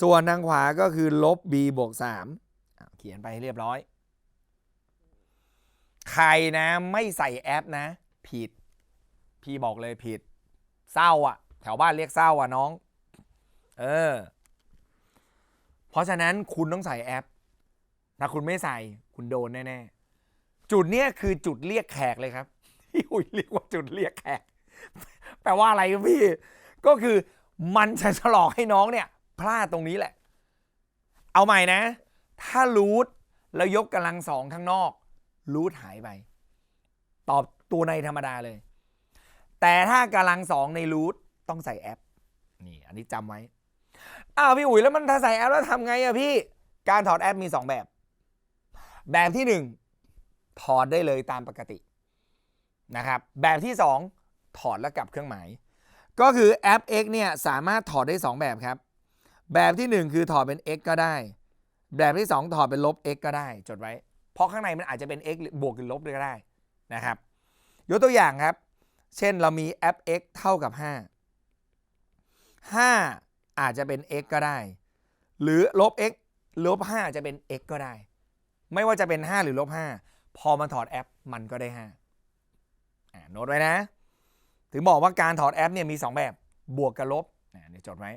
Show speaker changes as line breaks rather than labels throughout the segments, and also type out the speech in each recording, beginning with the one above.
ส่วนทางขวาก็คือลบ b บวก3เขียนไปให้เรียบร้อย ใครนะไม่ใส่แอปนะ ผิด พี่บอกเลยผิด เศร้าอะ แถวบ้านเรียกเศร้าอะน้อง เออ เพราะฉะนั้นคุณต้องใส่แอป ถ้าคุณไม่ใส่คุณโดนแน่ๆ จุดเนี้ยคือจุดเรียกแขกเลยครับพี่อุยเรียกว่าจุดเรียกแขก แปลว่าอะไรพี่ ก็คือมันจะฉลอกให้น้องเนี่ย พลาดตรงนี้แหละ เอาใหม่นะ ถ้ารูทแล้วยกกำลังสองข้างนอก รูทหายไป ตอบตัวในธรรมดาเลย แต่ถ้ากำลังสองในรูทต้องใส่แอป นี่ อันนี้จำไว้ อ้าวพี่อุ๋ยแล้วมันถ้าใส่แอปแล้วทำไงอะพี่ การถอดแอปมี 2 แบบ แบบที่ 1 ถอดได้เลยตามปกตินะครับ แบบที่ 2 ถอดแล้วกลับเครื่องหมาย ก็คือแอป X เนี่ยสามารถถอดได้ 2 แบบครับ แบบที่ 1 คือถอดเป็น X ก็ได้ แบบที่ 2 ถอดเป็นลบ X ก็ได้ จดไว้ เพราะข้างในมันอาจจะเป็น X หรือบวกหรือลบก็ได้นะครับ ยกตัวอย่างครับ เช่นเรามีแอป X เท่ากับ 5 5 อาจจะเป็น x ก็ได้ หรือลบ x ลบ5จะเป็น x ก็ได้ ไม่ว่าจะเป็น 5 หรือลบ 5 พอมันถอดแอปมันก็ได้5อ่าโน้ตไว้นะ ถึงบอกว่าการถอดแอปเนี่ยมี 2 แบบ บวกกับลบอ่าเดี๋ยวจดไว้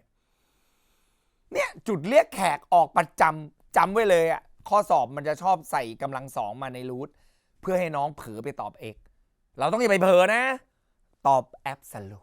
จุดเรียกแขกออกประจำจำไว้เลยอะข้อสอบมันจะชอบใส่กำลังสองมาในรูทเพื่อให้น้องเผลอไปตอบเอก เราต้องอย่าไปเผลอนะ ตอบแอบสลู